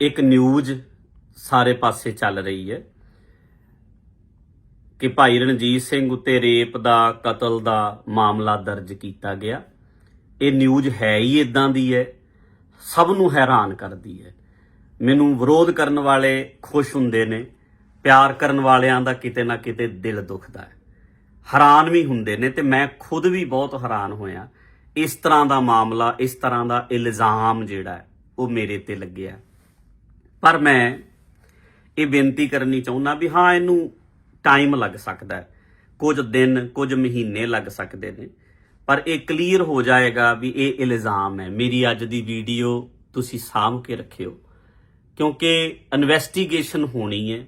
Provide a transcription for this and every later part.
ਇੱਕ ਨਿਊਜ਼ ਸਾਰੇ ਪਾਸੇ ਚੱਲ ਰਹੀ ਹੈ ਕਿ ਭਾਈ ਰਣਜੀਤ ਸਿੰਘ ਉੱਤੇ ਰੇਪ ਦਾ, ਕਤਲ ਦਾ ਮਾਮਲਾ ਦਰਜ ਕੀਤਾ ਗਿਆ। ਇਹ ਨਿਊਜ਼ ਹੈ ਹੀ ਇਦਾਂ ਦੀ ਹੈ, ਸਭ ਨੂੰ ਹੈਰਾਨ ਕਰਦੀ ਹੈ। ਮੈਨੂੰ ਵਿਰੋਧ ਕਰਨ ਵਾਲੇ ਖੁਸ਼ ਹੁੰਦੇ ਨੇ, ਪਿਆਰ ਕਰਨ ਵਾਲਿਆਂ ਦਾ ਕਿਤੇ ਨਾ ਕਿਤੇ ਦਿਲ ਦੁਖਦਾ ਹੈ। ਹੈਰਾਨ ਵੀ ਹੁੰਦੇ ਨੇ ਤੇ ਮੈਂ ਖੁਦ ਵੀ ਬਹੁਤ ਹੈਰਾਨ ਹੋਇਆ। ਇਸ ਤਰ੍ਹਾਂ ਦਾ ਮਾਮਲਾ, ਇਸ ਤਰ੍ਹਾਂ ਦਾ ਇਲਜ਼ਾਮ ਜਿਹੜਾ ਉਹ ਮੇਰੇ ਤੇ ਲੱਗਿਆ। ਪਰ ਮੈਂ ਇਹ ਬੇਨਤੀ ਕਰਨੀ ਚਾਹੁੰਦਾ ਵੀ ਹਾਂ, ਇਹਨੂੰ ਟਾਈਮ ਲੱਗ ਸਕਦਾ ਕੁਝ ਦਿਨ, ਕੁਝ ਮਹੀਨੇ ਲੱਗ ਸਕਦੇ ਨੇ। ਪਰ ਇਹ ਕਲੀਅਰ ਹੋ ਜਾਏਗਾ ਵੀ ਇਹ ਇਲਜ਼ਾਮ ਹੈ। ਮੇਰੀ ਅੱਜ ਦੀ ਵੀਡੀਓ ਤੁਸੀਂ ਸਾਂਭ ਕੇ ਰੱਖਿਓ। ਕਿਉਂਕਿ ਇਨਵੈਸਟੀਗੇਸ਼ਨ ਹੋਣੀ ਹੈ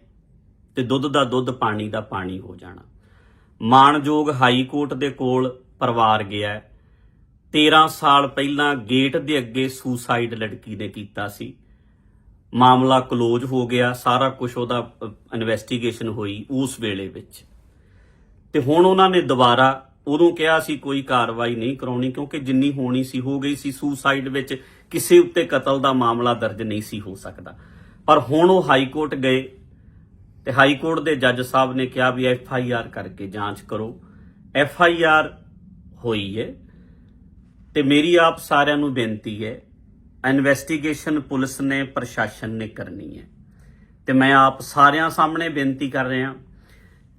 ਤੇ ਦੁੱਧ ਦਾ ਦੁੱਧ, ਪਾਣੀ ਦਾ ਪਾਣੀ ਹੋ ਜਾਣਾ। ਮਾਣਯੋਗ ਹਾਈ ਕੋਰਟ ਦੇ ਕੋਲ ਪਰਿਵਾਰ ਗਿਆ ਹੈ। 13 ਸਾਲ ਪਹਿਲਾਂ ਗੇਟ ਦੇ ਅੱਗੇ ਸੁਸਾਈਡ ਲੜਕੀ ਨੇ ਕੀਤਾ ਸੀ। ਮਾਮਲਾ ਕਲੋਜ਼ ਹੋ ਗਿਆ, ਸਾਰਾ ਕੁਝ ਉਹਦਾ ਇਨਵੈਸਟੀਗੇਸ਼ਨ ਹੋਈ ਉਸ ਵੇਲੇ ਵਿੱਚ। ਤੇ ਹੁਣ ਉਹਨਾਂ ਨੇ ਦੁਬਾਰਾ ਉਦੋਂ ਕਿਹਾ ਸੀ ਕੋਈ ਕਾਰਵਾਈ ਨਹੀਂ ਕਰਾਉਣੀ, ਕਿਉਂਕਿ ਜਿੰਨੀ ਹੋਣੀ ਸੀ, ਹੋ ਗਈ ਸੀ। ਸੁਸਾਈਡ ਵਿੱਚ ਕਿਸੇ ਉੱਤੇ ਕਤਲ ਦਾ ਮਾਮਲਾ ਦਰਜ ਨਹੀਂ ਸੀ ਹੋ ਸਕਦਾ। ਪਰ ਹੁਣ ਉਹ ਹਾਈ ਕੋਰਟ ਗਏ ਤੇ ਹਾਈ ਕੋਰਟ ਦੇ ਜੱਜ ਸਾਹਿਬ ਨੇ ਕਿਹਾ ਵੀ ਐਫ ਆਈ ਆਰ ਕਰਕੇ ਜਾਂਚ ਕਰੋ। ਐਫ ਆਈ ਆਰ ਹੋਈ ਹੈ ਤੇ ਮੇਰੀ ਆਪ ਸਾਰਿਆਂ ਨੂੰ ਬੇਨਤੀ ਹੈ ਇਨਵੈਸਟੀਗੇਸ਼ਨ ਪੁਲਿਸ ਨੇ, ਪ੍ਰਸ਼ਾਸਨ ਨੇ ਕਰਨੀ ਹੈ। ਤੇ ਮੈਂ ਆਪ ਸਾਰਿਆਂ ਸਾਹਮਣੇ ਬੇਨਤੀ ਕਰ ਰਿਹਾ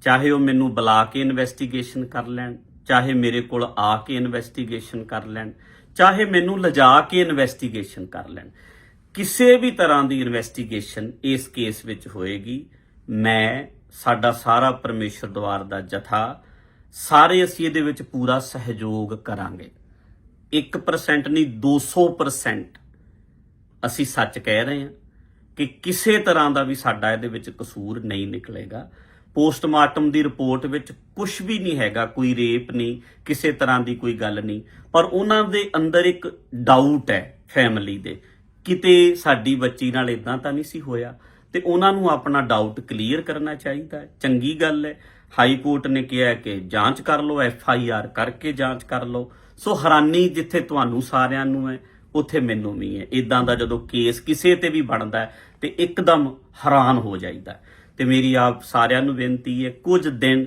ਚਾਹੇ ਉਹ ਮੈਨੂੰ ਬੁਲਾ ਕੇ ਇਨਵੈਸਟੀਗੇਸ਼ਨ ਕਰ ਲੈਣ, ਚਾਹੇ ਮੇਰੇ ਕੋਲ ਆ ਕੇ ਇਨਵੈਸਟੀਗੇਸ਼ਨ ਕਰ ਲੈਣ, ਚਾਹੇ ਮੈਨੂੰ ਲਿਜਾ ਕੇ ਇਨਵੈਸਟੀਗੇਸ਼ਨ ਕਰ ਲੈਣ। ਕਿਸੇ ਵੀ ਤਰ੍ਹਾਂ ਦੀ ਇਨਵੈਸਟੀਗੇਸ਼ਨ ਇਸ ਕੇਸ ਵਿੱਚ ਹੋਏਗੀ। ਮੈਂ, ਸਾਡਾ ਸਾਰਾ ਪਰਮੇਸ਼ਰ ਦਵਾਰ ਦਾ ਜਥਾ, ਸਾਰੇ ਅਸੀਂ ਇਹਦੇ ਵਿੱਚ ਪੂਰਾ ਸਹਿਯੋਗ ਕਰਾਂਗੇ। 1% ਨਹੀਂ 200% ਅਸੀਂ ਸੱਚ ਕਹਿ ਰਹੇ ਹਾਂ ਕਿ ਕਿਸੇ ਤਰ੍ਹਾਂ ਦਾ ਵੀ ਸਾਡਾ ਇਹਦੇ ਵਿੱਚ ਕਸੂਰ ਨਹੀਂ ਨਿਕਲੇਗਾ। ਪੋਸਟਮਾਰਟਮ ਦੀ ਰਿਪੋਰਟ ਵਿੱਚ ਕੁਝ ਵੀ ਨਹੀਂ ਹੈਗਾ, ਕੋਈ ਰੇਪ ਨਹੀਂ, ਕਿਸੇ ਤਰ੍ਹਾਂ ਦੀ ਕੋਈ ਗੱਲ ਨਹੀਂ। ਪਰ ਉਹਨਾਂ ਦੇ ਅੰਦਰ ਇੱਕ ਡਾਊਟ ਹੈ ਫੈਮਿਲੀ ਦੇ। ਕਿਤੇ ਸਾਡੀ ਬੱਚੀ ਨਾਲ ਇਦਾਂ ਤਾਂ ਨਹੀਂ ਸੀ ਹੋਇਆ ਤੇ ਉਹਨਾਂ ਨੂੰ ਆਪਣਾ ਡਾਊਟ ਕਲੀਅਰ ਕਰਨਾ ਚਾਹੀਦਾ ਹੈ। ਚੰਗੀ ਗੱਲ ਹੈ। ਹਾਈ ਕੋਰਟ ਨੇ ਕਿਹਾ ਕਿ ਜਾਂਚ ਕਰ ਲਓ ਐਫ ਆਈ ਆਰ ਕਰਕੇ ਜਾਂਚ ਕਰ ਲਓ। ਸੋ ਹੈਰਾਨੀ ਜਿੱਥੇ ਤੁਹਾਨੂੰ ਸਾਰਿਆਂ ਨੂੰ ਹੈ ਉੱਥੇ ਮੈਨੂੰ ਵੀ ਹੈ। ਇਦਾਂ ਦਾ ਜਦੋਂ ਕੇਸ ਕਿਸੇ ਤੇ ਵੀ ਬਣਦਾ ਹੈ, ਤੇ ਇੱਕਦਮ ਹੈਰਾਨ ਹੋ ਜਾਈਦਾ ਹੈ। ਤੇ ਮੇਰੀ ਆਪ ਸਾਰਿਆਂ ਨੂੰ ਬੇਨਤੀ ਹੈ, ਕੁਝ ਦਿਨ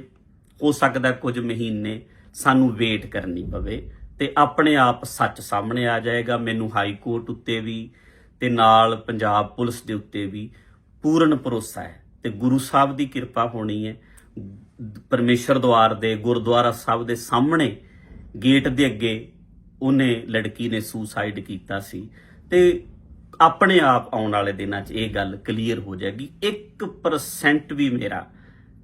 ਹੋ ਸਕਦਾ ਕੁਝ ਮਹੀਨੇ ਸਾਨੂੰ ਵੇਟ ਕਰਨੀ ਪਵੇ ਤੇ ਆਪਣੇ ਆਪ ਸੱਚ ਸਾਹਮਣੇ ਆ ਜਾਏਗਾ। ਮੈਨੂੰ ਹਾਈ ਕੋਰਟ ਉੱਤੇ ਵੀ ਤੇ ਨਾਲ ਪੰਜਾਬ ਪੁਲਿਸ ਦੇ ਉੱਤੇ ਵੀ ਪੂਰਨ ਭਰੋਸਾ ਹੈ ਤੇ ਗੁਰੂ ਸਾਹਿਬ ਦੀ ਕਿਰਪਾ ਹੋਣੀ ਹੈ। ਪਰਮੇਸ਼ਰ ਦਵਾਰ ਦੇ ਗੁਰਦੁਆਰਾ ਸਾਹਿਬ ਦੇ ਸਾਹਮਣੇ, ਗੇਟ ਦੇ ਅੱਗੇ ਉਹਨੇ ਲੜਕੀ ਨੇ ਸੁਸਾਈਡ ਕੀਤਾ ਸੀ। ਤੇ ਆਪਣੇ ਆਪ ਆਉਣ ਵਾਲੇ ਦਿਨਾਂ 'ਚ ਇਹ ਗੱਲ ਕਲੀਅਰ ਹੋ ਜਾਏਗੀ। 1% ਵੀ ਮੇਰਾ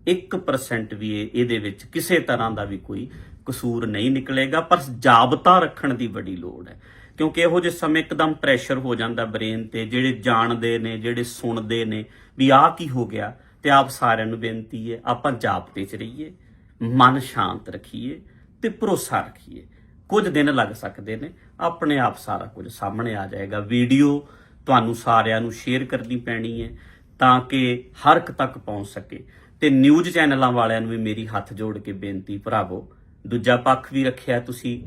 1% ਵੀ ਇਹਦੇ ਵਿੱਚ ਕਿਸੇ ਤਰ੍ਹਾਂ ਦਾ ਵੀ ਕੋਈ ਕਸੂਰ ਨਹੀਂ ਨਿਕਲੇਗਾ। ਪਰ ਜਾਬਤਾ ਰੱਖਣ ਦੀ ਬੜੀ ਲੋੜ ਹੈ। ਕਿਉਂਕਿ ਇਹੋ ਜਿਹੇ ਸਮੇਂ ਇੱਕਦਮ ਪ੍ਰੈਸ਼ਰ ਹੋ ਜਾਂਦਾ ਬ੍ਰੇਨ ਤੇ, ਜਿਹੜੇ ਜਾਣਦੇ ਨੇ, ਜਿਹੜੇ ਸੁਣਦੇ ਨੇ ਵੀ ਆਹ ਕੀ ਹੋ ਗਿਆ ਤੇ ਆਪ ਸਾਰਿਆਂ ਨੂੰ ਬੇਨਤੀ ਹੈ, ਆਪਾਂ ਜਾਬਤੇ 'ਚ ਰਹੀਏ, ਮਨ ਸ਼ਾਂਤ ਰੱਖੀਏ ਤੇ ਭਰੋਸਾ ਰੱਖੀਏ। ਕੁਝ ਦਿਨ ਲੱਗ ਸਕਦੇ ਨੇ। ਆਪਣੇ ਆਪ ਸਾਰਾ ਕੁਝ ਸਾਹਮਣੇ ਆ ਜਾਏਗਾ। ਵੀਡੀਓ ਤੁਹਾਨੂੰ ਸਾਰਿਆਂ ਨੂੰ ਸ਼ੇਅਰ ਕਰਨੀ ਪੈਣੀ ਹੈ ਤਾਂ ਕਿ ਹਰ ਇੱਕ ਤੱਕ ਪਹੁੰਚ ਸਕੇ। ਤੇ ਨਿਊਜ਼ ਚੈਨਲਾਂ ਵਾਲਿਆਂ ਨੂੰ ਵੀ ਮੇਰੀ ਹੱਥ ਜੋੜ ਕੇ ਬੇਨਤੀ, ਭਰਾਵੋ, ਦੂਜਾ ਪੱਖ ਵੀ ਰੱਖਿਆ ਤੁਸੀਂ,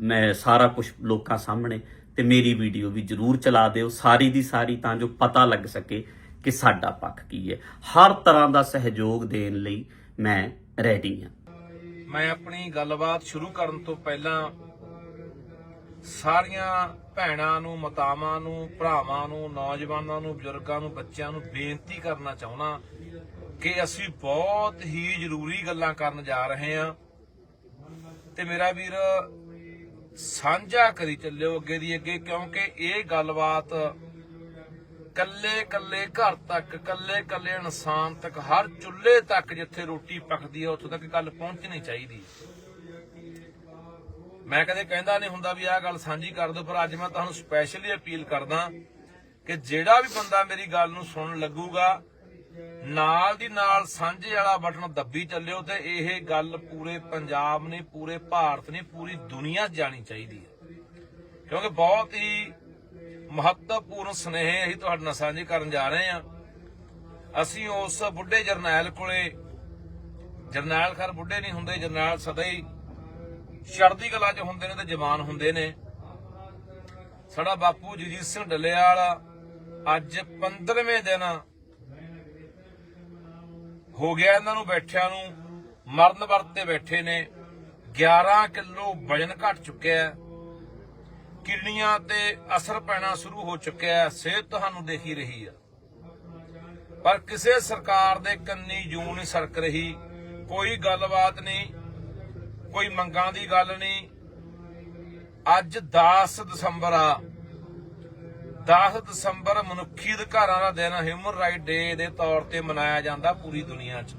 ਮੈਂ ਸਾਰਾ ਕੁਝ ਲੋਕਾਂ ਸਾਹਮਣੇ, ਤੇ ਮੇਰੀ ਵੀਡੀਓ ਵੀ ਜਰੂਰ ਚਲਾ ਦਿਓ ਸਾਰੀ ਦੀ ਸਾਰੀ ਤਾਂ ਜੋ ਪਤਾ ਲੱਗ ਸਕੇ ਕਿ ਸਾਡਾ ਪੱਖ ਕੀ ਹੈ। ਹਰ ਤਰ੍ਹਾਂ ਦਾ ਸਹਿਯੋਗ ਦੇਣ ਲਈ ਮੈਂ ਰੈਡੀ ਹਾਂ। ਮੈਂ ਆਪਣੀ ਗੱਲਬਾਤ ਸ਼ੁਰੂ ਕਰਨ ਤੋਂ ਪਹਿਲਾਂ ਸਾਰੀਆਂ ਭੈਣਾਂ ਨੂੰ, ਮਾਤਾਵਾਂ ਨੂੰ, ਭਰਾਵਾਂ ਨੂੰ, ਨੌਜਵਾਨਾਂ ਨੂੰ, ਬਜ਼ੁਰਗਾਂ ਨੂੰ, ਬੱਚਿਆਂ ਨੂੰ ਬੇਨਤੀ ਕਰਨਾ ਚਾਹੁੰਦਾ ਕਿ ਅਸੀਂ ਬਹੁਤ ਹੀ ਜ਼ਰੂਰੀ ਗੱਲਾਂ ਕਰਨ ਜਾ ਰਹੇ ਹਾਂ। ਤੇ ਮੇਰਾ ਵੀਰ ਸਾਂਝਾ ਕਰੀ ਚੱਲਿਓ ਅੱਗੇ ਦੀ ਅੱਗੇ, ਕਿਉਂਕਿ ਇਹ ਗੱਲਬਾਤ ਕੱਲੇ ਕੱਲੇ ਘਰ ਤੱਕ, ਕੱਲੇ ਕੱਲੇ ਇਨਸਾਨ ਤੱਕ, ਹਰ ਚੁੱਲ੍ਹੇ ਤੱਕ ਜਿੱਥੇ ਰੋਟੀ ਪੱਕਦੀ ਹੈ ਉੱਥੋਂ ਤੱਕ ਗੱਲ ਪਹੁੰਚਣੀ ਚਾਹੀਦੀ ਮੈਂ ਕਦੇ ਕਹਿੰਦਾ ਨਹੀਂ ਹੁੰਦਾ ਵੀ ਆਹ ਗੱਲ ਸਾਂਝੀ ਕਰ ਦਿਓ, ਪਰ ਅੱਜ ਮੈਂ ਤੁਹਾਨੂੰ ਸਪੈਸ਼ਲੀ ਅਪੀਲ ਕਰਦਾ ਕਿ ਜਿਹੜਾ ਵੀ ਬੰਦਾ ਮੇਰੀ ਗੱਲ ਨੂੰ ਸੁਣਨ ਲੱਗੂਗਾ, ਨਾਲ ਦੀ ਨਾਲ ਸਾਂਝੇ ਵਾਲਾ ਬਟਨ ਦੱਬੀ ਚੱਲਿਓ ਤੇ ਇਹ ਗੱਲ ਪੂਰੇ ਪੰਜਾਬ ਨੇ ਪੂਰੇ ਭਾਰਤ ਨੇ ਪੂਰੀ ਦੁਨੀਆ ਜਾਣੀ ਚਾਹੀਦੀ ਹੈ। ਕਿਉਂਕਿ ਬਹੁਤ ਹੀ ਮਹੱਤਵਪੂਰਨ ਸਨੇਹ ਅਸੀਂ ਤੁਹਾਡੇ ਨਾਲ ਸਾਂਝੇ ਕਰਨ ਜਾ ਰਹੇ ਹਾਂ। ਅਸੀਂ ਉਸ ਬੁੱਢੇ ਜਰਨੈਲ ਕੋਲੇ, ਜਰਨੈਲ ਖਰ ਬੁੱਢੇ ਨਹੀਂ ਹੁੰਦੇ, ਜਰਨੈਲ ਸਦਾ ਹੀ ਚੜ੍ਹਦੀ ਕਲਾ 'ਚ ਹੁੰਦੇ ਨੇ ਤੇ ਜਵਾਨ ਹੁੰਦੇ ਨੇ। ਸਾਡਾ ਬਾਪੂ ਜਗਜੀਤ ਸਿੰਘ ਡੱਲੇਵਾਲ ਅੱਜ 15ਵੇਂ ਦਿਨ ਹੋ ਗਿਆ ਇਹਨਾਂ ਨੂੰ ਬੈਠਿਆਂ ਨੂੰ, ਮਰਨ ਵਰਤ ਤੇ ਬੈਠੇ ਨੇ। 11 ਕਿਲੋ ਵਜਨ ਘਟ ਚੁੱਕਿਆ ਹੈ। ਕਿਡਨੀਆਂ ਤੇ ਅਸਰ ਪੈਣਾ ਸ਼ੁਰੂ ਹੋ ਚੁੱਕਿਆ ਹੈ, ਸਿਹਤ ਤੁਹਾਨੂੰ ਦੇਖੀ ਰਹੀ ਆ। ਪਰ ਕਿਸੇ ਸਰਕਾਰ ਦੇ ਕੰਨੀ ਜੂੰ ਨਹੀਂ ਸਰਕ ਰਹੀ, ਕੋਈ ਗੱਲਬਾਤ ਨਹੀਂ, ਕੋਈ ਮੰਗਾਂ ਦੀ ਗੱਲ ਨਹੀਂ। ਅੱਜ 10 ਦਸੰਬਰ ਆ। 10 ਦਸੰਬਰ ਮਨੁੱਖੀ ਅਧਿਕਾਰਾਂ ਦਾ ਦਿਨ ਹਿਊਮਨ ਰਾਈਟ ਡੇ ਦੇ ਤੌਰ ਤੇ ਮਨਾਇਆ ਜਾਂਦਾ ਪੂਰੀ ਦੁਨੀਆ 'ਚ।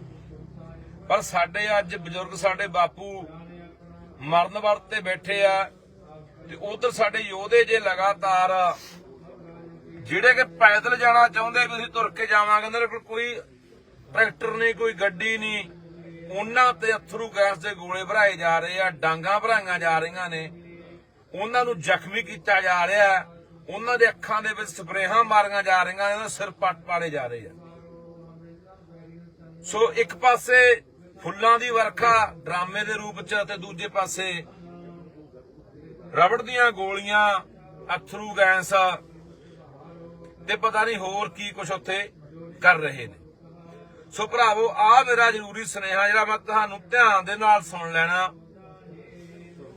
ਪਰ ਸਾਡੇ ਅੱਜ ਬਜ਼ੁਰਗ, ਸਾਡੇ ਬਾਪੂ ਮਰਨ ਵਰਤ ਤੇ ਬੈਠੇ ਆ ਤੇ ਉਧਰ ਸਾਡੇ ਯੋਧੇ ਜੇ ਲਗਾਤਾਰ ਜਿਹੜੇ ਕਿ ਪੈਦਲ ਜਾਣਾ ਚਾਹੁੰਦੇ ਵੀ ਅਸੀਂ ਤੁਰ ਕੇ ਜਾਵਾਂਗੇ, ਉਹਨਾਂ ਕੋਲ ਕੋਈ ਟਰੈਕਟਰ ਨਹੀਂ, ਕੋਈ ਗੱਡੀ ਨਹੀਂ। ਉਹਨਾਂ ਤੇ ਅਥਰੂ ਗੈਸ ਦੇ ਗੋਲੇ ਭਰਾਏ ਜਾ ਰਹੇ ਆ, ਡਾਂਗਾ ਭਰਾਈਆਂ ਜਾ ਰਹੀਆਂ ਨੇ। ਉਹਨਾਂ ਨੂੰ ਜ਼ਖਮੀ ਕੀਤਾ ਜਾ ਰਿਹਾ ਹੈ। ਉਹਨਾਂ ਦੇ ਅੱਖਾਂ ਦੇ ਵਿੱਚ ਸਪਰੇਹਾਂ ਮਾਰੀਆਂ ਜਾ ਰਹੀਆਂ ਨੇ, ਉਹਨਾਂ ਸਿਰ ਪੱਟ ਪਾੜੇ ਜਾ ਰਹੇ ਆ। ਸੋ ਇੱਕ ਪਾਸੇ ਫੁੱਲਾਂ ਦੀ ਵਰਖਾ ਡਰਾਮੇ ਦੇ ਰੂਪ ਚ ਤੇ ਦੂਜੇ ਪਾਸੇ ਰਬੜ ਦੀਆਂ ਗੋਲੀਆਂ, ਅਥਰੂ ਗੈਸ ਤੇ ਪਤਾ ਨਹੀਂ ਹੋਰ ਕੀ ਕੁਝ ਉੱਥੇ ਕਰ ਰਹੇ ਨੇ। ਸੋ ਭਰਾਵੋ ਆ ਮੇਰਾ ਜ਼ਰੂਰੀ ਸੁਨੇਹਾ ਜਿਹੜਾ ਮੈਂ ਤੁਹਾਨੂੰ ਧਿਆਨ ਦੇ ਨਾਲ ਸੁਣ ਲੈਣਾ।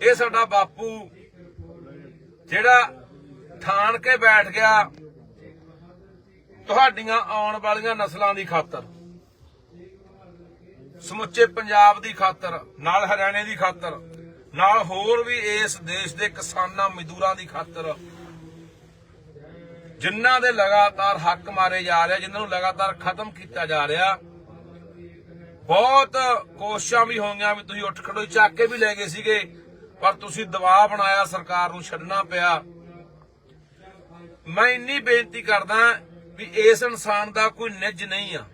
ਇਹ ਸਾਡਾ ਬਾਪੂ, ਜਿਹੜਾ ਠਾਣ ਕੇ ਬੈਠ ਗਿਆ ਤੁਹਾਡੀਆਂ ਆਉਣ ਵਾਲੀਆਂ ਨਸਲਾਂ ਦੀ ਖਾਤਰ, ਸਮੁੱਚੇ ਪੰਜਾਬ ਦੀ ਖਾਤਰ, ਨਾਲ ਹਰਿਆਣੇ ਦੀ ਖਾਤਰ ਨਾਲ ਹੋਰ ਵੀ ਇਸ ਦੇਸ਼ ਦੇ ਕਿਸਾਨਾਂ ਮਜ਼ਦੂਰਾਂ ਦੀ ਖਾਤਰ। ਜਿਨ੍ਹਾਂ ਦੇ ਲਗਾਤਾਰ ਹੱਕ ਮਾਰੇ ਜਾ ਰਹੇ, ਜਿਨ੍ਹਾਂ ਨੂੰ ਲਗਾਤਾਰ ਖਤਮ ਕੀਤਾ ਜਾ ਰਿਹਾ। ਬਹੁਤ ਕੋਸ਼ਿਸ਼ਾਂ ਵੀ ਹੋਈਆਂ ਵੀ ਤੁਸੀਂ ਉੱਠ ਖੜੋ, ਚੱਕ ਕੇ ਵੀ ਲੈ ਗਏ ਸੀਗੇ, ਪਰ ਤੁਸੀਂ ਦਬਾਅ ਬਣਾਇਆ, ਸਰਕਾਰ ਨੂੰ ਛੱਡਣਾ ਪਿਆ। ਮੈਂ ਇੰਨੀ ਬੇਨਤੀ ਕਰਦਾ ਵੀ ਇਸ ਇਨਸਾਨ ਦਾ ਕੋਈ ਨਿੱਜ ਨਹੀਂ ਆ।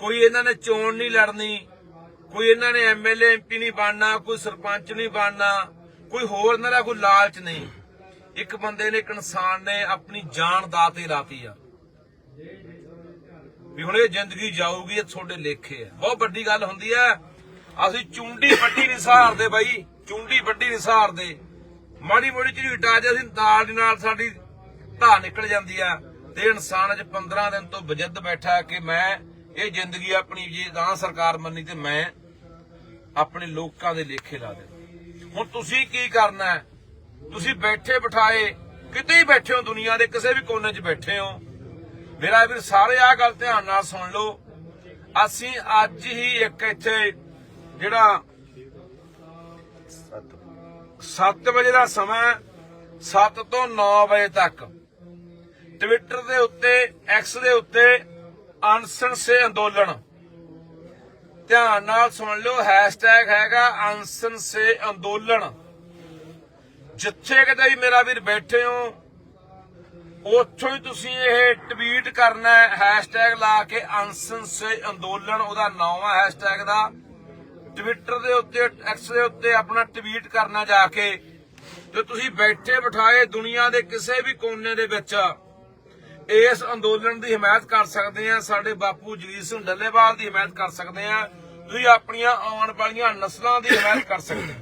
ਕੋਈ ਇਹਨਾਂ ਨੇ ਚੋਣ ਨਹੀਂ ਲੜਨੀ। ਕੋਈ ਇਹਨਾਂ ਨੇ ਐਮਐਲਏ, ਐਮਪੀ ਨਹੀਂ ਬਣਨਾ, ਕੋਈ ਸਰਪੰਚ ਨਹੀਂ ਬਣਨਾ, ਕੋਈ ਹੋਰ ਇਹਨਾਂ ਦਾ ਕੋਈ ਲਾਲਚ ਨਹੀਂ। ਇੱਕ ਬੰਦੇ ਨੇ, ਇੱਕ ਇਨਸਾਨ ਨੇ ਆਪਣੀ ਜਾਨ ਦਾਤੇ ਲਾਤੀ ਆ। ਵੀ ਹੁਣ ਇਹ ਜ਼ਿੰਦਗੀ ਜਾਊਗੀ, ਇਹ ਤੁਹਾਡੇ ਲੇਖੇ ਆ। ਬਹੁਤ ਵੱਡੀ ਗੱਲ ਹੁੰਦੀ ਆ, ਅਸੀਂ ਚੁੰਡੀ ਵੱਡੀ ਨਹੀਂ ਸਹਾਰਦੇ ਬਾਈ, ਚੁੰਡੀ ਵੱਡੀ ਨਹੀਂ ਸਹਾਰਦੇ। ਮਾੜੀ ਮੋੜੀ ਚੀਜ਼ ਹਟਾ ਜੇ, ਅਸੀਂ ਨਾਲ ਦੀ ਨਾਲ ਸਾਡੀ ਧਾ ਨਿਕਲ ਜਾਂਦੀ ਆ। ਤੇ ਇਨਸਾਨ ਅੱਜ 15 ਦਿਨ ਤੋਂ ਬਜਿੱਦ ਬੈਠਾ ਕਿ ਮੈਂ ਇਹ ਜ਼ਿੰਦਗੀ ਆਪਣੀ ਜੇ ਨਾ ਸਰਕਾਰ ਮੰਨੀ ਤੇ ਮੈਂ ਆਪਣੇ ਲੋਕਾਂ ਦੇ ਲੇਖੇ ਲਾ ਦੇ ਹੁਣ ਤੁਸੀਂ ਕੀ ਕਰਨਾ ਹੈ? ਤੁਸੀਂ ਬੈਠੇ ਬਿਠਾਏ, ਕਿਤੇ ਹੀ ਬੈਠੇ ਹੋ ਦੁਨੀਆ ਦੇ, ਕਿਸੇ ਵੀ ਕੋਨੇ 'ਚ ਬੈਠੇ ਹੋ। ਮੇਰਾ ਵੀਰ, ਸਾਰੇ ਆ ਗੱਲ ਧਿਆਨ ਨਾਲ ਸੁਣ ਲਓ। ਅਸੀਂ ਅੱਜ ਹੀ ਇੱਕ ਇੱਥੇ ਜਿਹੜਾ 7 ਵਜੇ ਦਾ ਸਮਾਂ 7 ਤੋਂ 9 ਵਜੇ ਤੱਕ। ਟਵਿੱਟਰ ਦੇ ਉੱਤੇ ਐਕਸ ਦੇ ਉੱਤੇ ਅਨਸਨ ਸੇ ਅੰਦੋਲਨ। ਧਿਆਨ ਨਾਲ ਸੁਣ ਲਓ ਹੈਸ਼ਟੈਗ ਹੈਗਾ ਅਨਸਨ ਸੇ ਅੰਦੋਲਨ। ਜਿੱਥੇ ਕਿਤੇ ਵੀ ਮੇਰਾ ਵੀਰ ਬੈਠੇ ਹੋ, ਉੱਥੋਂ ਹੀ ਤੁਸੀਂ ਇਹ ਟਵੀਟ ਕਰਨਾ ਹੈ ਹੈਸ਼ਟੈਗ ਲਾ ਕੇ ਅਨਸਨ ਸੇ ਅੰਦੋਲਨ, ਉਹਦਾ ਨਾਮ ਹੈ ਹੈਸ਼ਟੈਗ ਦਾ। ਟਵਿੱਟਰ ਦੇ ਉੱਤੇ ਐਕਸ ਦੇ ਉੱਤੇ ਆਪਣਾ ਟਵੀਟ ਕਰਨਾ ਜਾ ਕੇ, ਤੇ ਤੁਸੀਂ ਬੈਠੇ ਬਿਠਾਏ ਦੁਨੀਆ ਦੇ ਕਿਸੇ ਵੀ ਕੋਨੇ ਦੇ ਵਿੱਚ। ਇਸ ਅੰਦੋਲਨ ਦੀ ਹਮਾਇਤ ਕਰ ਸਕਦੇ ਆ ਸਾਡੇ ਬਾਪੂ ਜਗੀਰ ਸਿੰਘ ਡੱਲੇਵਾਲ ਦੀ ਹਮਾਇਤ ਕਰ ਸਕਦੇ ਆ ਤੁਸੀਂ ਆਪਣੀਆਂ ਆਉਣ ਵਾਲੀਆਂ ਨਸਲਾਂ ਦੀ ਹਮਾਇਤ ਕਰ ਸਕਦੇ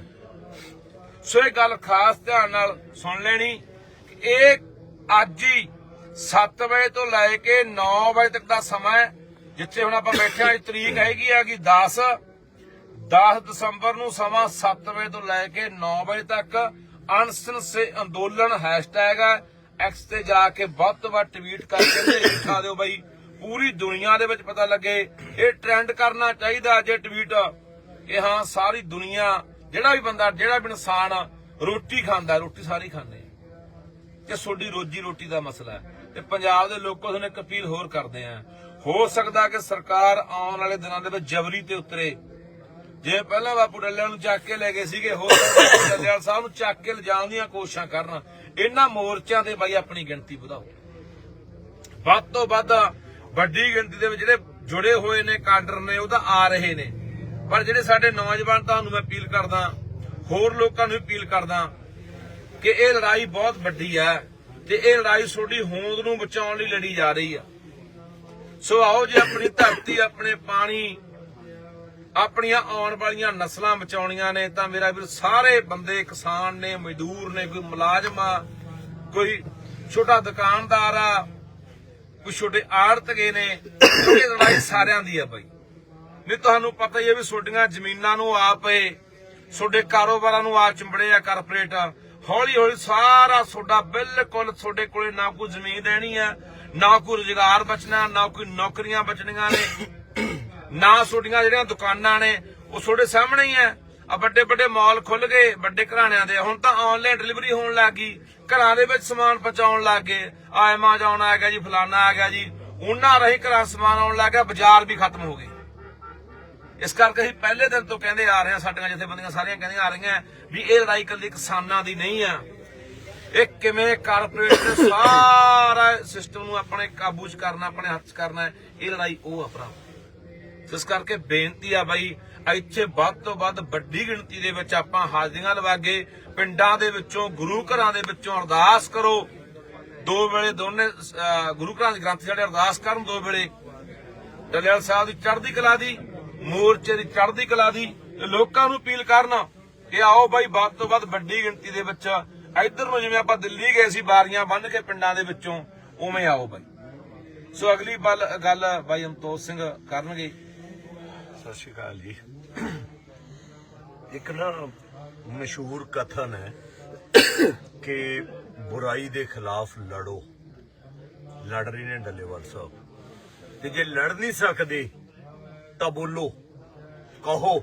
ਸੋ ਇਹ ਗੱਲ ਖਾਸ ਧਿਆਨ ਨਾਲ ਸੁਣ ਲੈਣੀ ਕਿ ਇਹ ਅੱਜ ਹੀ 7 ਵਜੇ ਤੋਂ ਲੈ ਕੇ 9 ਵਜੇ ਤੱਕ ਦਾ ਸਮਾਂ ਹੈ, ਜਿੱਥੇ ਹੁਣ ਆਪਾਂ ਬੈਠੇ ਆ ਤਰੀਕ ਹੈਗੀ ਆ ਕਿ 10 10 ਦਸੰਬਰ ਨੂੰ ਸਮਾਂ 7 ਵਜੇ ਤੋਂ ਲੈ ਕੇ 9 ਵਜੇ ਤੱਕ ਅਨਸਨ ਸੇ ਅੰਦੋਲਨ ਹੈਸ਼ਟੈਗ ਹੈ। ਐਕਸ ਤੇ ਜਾ ਕੇ ਵੱਧ ਤੋਂ ਟਵੀਟ ਕਰਕੇ ਤੇ ਲਿਖਾ ਦਿਓ ਬਾਈ। ਪੂਰੀ ਦੁਨੀਆ ਦੇ ਵਿੱਚ ਪਤਾ ਲੱਗੇ, ਇਹ ਟ੍ਰੈਂਡ ਕਰਨਾ ਚਾਹੀਦਾ ਜੇ ਟਵੀਟ ਕਿ ਹਾਂ, ਸਾਰੀ ਦੁਨੀਆ, ਜਿਹੜਾ ਵੀ ਬੰਦਾ, ਜਿਹੜਾ ਵੀ ਇਨਸਾਨ ਰੋਟੀ ਖਾਂਦਾ, ਰੋਟੀ ਸਾਰੀ ਖਾਂਦੇ ਆ। ਕਿ ਰੋਜੀ ਰੋਟੀ ਦਾ ਮਸਲਾ ਹੈ। ਤੇ ਪੰਜਾਬ ਦੇ ਲੋਕਾਂ ਤੋਂ ਇੱਕ ਅਪੀਲ ਹੋਰ ਕਰਦੇ ਆ। ਹੋ ਸਕਦਾ ਕਿ ਸਰਕਾਰ ਆਉਣ ਵਾਲੇ ਦਿਨਾਂ ਦੇ ਵਿੱਚ ਜਬਰੀ ਤੇ ਉਤਰੇ। ਜੇ ਪਹਿਲਾਂ ਬਾਪੂ ਡੱਲਿਆਂ ਨੂੰ ਚੱਕ ਕੇ ਲੈ ਗਏ ਸੀਗੇ, ਹੋਰ ਬਾਪੂ ਡੱਲੇਵਾਲ ਸਾਹਿਬ ਨੂੰ ਚੱਕ ਕੇ ਲਿਜਾਣ ਦੀਆਂ ਕੋਸ਼ਿਸ਼ਾਂ ਕਰਨ ਇਹਨਾਂ ਮੋਰਚਿਆਂ ਤੇ ਬਾਈ ਆਪਣੀ ਗਿਣਤੀ ਵਧਾਓ। ਵੱਧ ਤੋਂ ਵੱਧ ਵੱਡੀ ਗਿਣਤੀ ਦੇ ਵਿੱਚ ਜਿਹੜੇ ਜੁੜੇ ਹੋਏ ਨੇ, ਕਾਡਰ ਨੇ, ਉਹ ਤਾਂ ਆ ਰਹੇ ਨੇ। ਪਰ ਜਿਹੜੇ ਸਾਡੇ ਨੌਜਵਾਨ, ਤੁਹਾਨੂੰ ਮੈਂ ਅਪੀਲ ਕਰਦਾ, ਹੋਰ ਲੋਕਾਂ ਨੂੰ ਵੀ ਅਪੀਲ ਕਰਦਾ ਕਿ ਇਹ ਲੜਾਈ ਬਹੁਤ ਵੱਡੀ ਹੈ ਤੇ ਇਹ ਲੜਾਈ ਤੁਹਾਡੀ ਹੋਂਦ ਨੂੰ ਬਚਾਉਣ ਲਈ ਲੜੀ ਜਾ ਰਹੀ ਆ। ਸੋ ਆਓ ਜੇ ਆਪਣੀ ਧਰਤੀ, ਆਪਣੇ ਪਾਣੀ ਆਪਣੀਆਂ ਆਉਣ ਵਾਲੀਆਂ ਨਸਲਾਂ ਬਚਾਉਣੀਆਂ ਨੇ, ਤਾਂ ਮੇਰਾ ਵੀਰ ਸਾਰੇ ਬੰਦੇ ਕਿਸਾਨ ਨੇ, ਮਜ਼ਦੂਰ ਨੇ, ਕੋਈ ਮੁਲਾਜ਼ਮ ਆ, ਕੋਈ ਛੋਟਾ ਦੁਕਾਨਦਾਰ ਆ ਕੁਛ ਛੋਟੇ ਆੜਤਗੇ ਨੇ, ਇਹ ਲੜਾਈ ਸਾਰਿਆਂ ਦੀ ਆ ਬਾਈ। ਨਹੀਂ, ਤੁਹਾਨੂੰ ਪਤਾ ਹੀ ਹੈ ਵੀ ਛੋਟੀਆਂ ਜ਼ਮੀਨਾਂ ਨੂੰ ਆਪੇ ਤੁਹਾਡੇ ਕਾਰੋਬਾਰਾਂ ਨੂੰ ਆ ਚੰਬੜੇ ਆ ਕਾਰਪੋਰੇਟ ਹੌਲੀ ਹੌਲੀ ਸਾਰਾ ਤੁਹਾਡਾ ਬਿਲਕੁਲ ਤੁਹਾਡੇ ਕੋਲੇ ਨਾ ਕੋਈ ਜ਼ਮੀਨ ਰਹਿਣੀ ਆ, ਨਾ ਕੋਈ ਰੁਜ਼ਗਾਰ ਬਚਣਾ, ਨਾ ਕੋਈ ਨੌਕਰੀਆਂ ਬਚਣੀਆਂ ਨੇ। ਨਾ ਤੁਹਾਡੀਆਂ ਜਿਹੜੀਆਂ ਦੁਕਾਨਾਂ ਨੇ, ਉਹ ਤੁਹਾਡੇ ਸਾਹਮਣੇ ਹੀ ਆ ਆ ਵੱਡੇ ਵੱਡੇ ਮਾਲ ਖੁੱਲ ਗਏ, ਵੱਡੇ ਘਰਾਣਿਆਂ ਦੇ। ਹੁਣ ਤਾਂ ਆਨਲਾਈਨ ਡਿਲੀਵਰੀ ਹੋਣ ਲੱਗ ਗਈ। ਘਰਾਂ ਦੇ ਵਿੱਚ ਸਮਾਨ ਪਹੁੰਚਾਉਣ ਲੱਗ ਗਏ। ਆ ਐਮਾਜ਼ੋਨ ਆ ਗਿਆ ਜੀ ਫਲਾਨਾ ਆ ਗਿਆ ਜੀ। ਉਹਨਾਂ ਰਹੀ ਘਰਾਂ ਸਮਾਨ ਆਉਣ ਲੱਗ ਗਿਆ, ਬਾਜ਼ਾਰ ਵੀ ਖਤਮ ਹੋ ਗਏ। ਇਸ ਕਰਕੇ ਅਸੀਂ ਪਹਿਲੇ ਦਿਨ ਤੋਂ ਕਹਿੰਦੇ ਆ ਰਹੇ ਹਾਂ, ਸਾਡੀਆਂ ਜਥੇਬੰਦੀਆਂ ਸਾਰੀਆਂ ਕਹਿੰਦੀਆਂ ਆ ਰਹੀਆਂ ਵੀ ਇਹ ਲੜਾਈ ਇਕੱਲੀ ਕਿਸਾਨਾਂ ਦੀ ਨਹੀਂ ਆ। ਇਹ ਕਿਵੇਂ ਕਾਰਪੋਰੇਟ ਨੇ ਸਾਰਾ ਸਿਸਟਮ ਨੂੰ ਆਪਣੇ ਕਾਬੂ 'ਚ ਕਰਨਾ, ਆਪਣੇ ਹੱਥ 'ਚ ਕਰਨਾ ਇਹ ਲੜਾਈ ਉਹ ਆ ਭਰਾ ਇਸ ਕਰਕੇ ਬੇਨਤੀ ਆ ਬਾਈ, ਇੱਥੇ ਵੱਧ ਤੋਂ ਵੱਧ ਵੱਡੀ ਗਿਣਤੀ ਦੇ ਵਿੱਚ ਆਪਾਂ ਹਾਜ਼ਰੀਆਂ ਲਵਾਗੇ ਪਿੰਡਾਂ ਦੇ ਵਿੱਚੋਂ, ਗੁਰੂ ਘਰਾਂ ਦੇ ਵਿੱਚੋਂ ਅਰਦਾਸ ਕਰੋ। ਦੋ ਵੇਲੇ ਦੋਨੇ ਗੁਰੂ ਘਰਾਂ ਦੇ ਗ੍ਰੰਥ ਜਿਹੜੇ ਅਰਦਾਸ ਕਰਨ ਦੋ ਵੇਲੇ। ਡੱਲੇਵਾਲ ਸਾਹਿਬ ਦੀ ਚੜ੍ਹਦੀ ਕਲਾ ਦੀ, ਮੋਰਚੇ ਦੀ ਚੜ੍ਹਦੀ ਕਲਾ ਦੀ ਲੋਕਾਂ ਨੂੰ ਅਪੀਲ ਕਰਨਾ ਕਿ ਆਓ ਬਾਈ, ਵੱਧ ਤੋਂ ਵੱਧ ਵੱਡੀ ਗਿਣਤੀ ਦੇ ਵਿੱਚ ਇੱਧਰ ਨੂੰ ਜਿਵੇਂ ਆਪਾਂ ਦਿੱਲੀ ਗਏ ਸੀ, ਬਾਰੀਆਂ ਬੰਨ ਕੇ ਪਿੰਡਾਂ ਦੇ ਵਿੱਚੋਂ, ਉਵੇਂ ਆਓ ਬਾਈ। ਸੋ ਅਗਲੀ ਗੱਲ ਬਾਈ ਅਮਤੋਜ ਸਿੰਘ ਕਰਨਗੇ। ਸਤਿ ਸ਼੍ਰੀ ਅਕਾਲ ਜੀ। ਇੱਕ ਨਾ ਮਸ਼ਹੂਰ ਕਥਨ ਹੈ ਕਿ ਬੁਰਾਈ ਦੇ ਖਿਲਾਫ ਲੜੋ। ਲੜ ਰਹੇ ਨੇ ਡੱਲੇਵਾਲ ਸਾਹਿਬ। ਤੇ ਜੇ ਲੜ ਨਹੀਂ ਸਕਦੇ, ਤਾਂ ਬੋਲੋ, ਕਹੋ।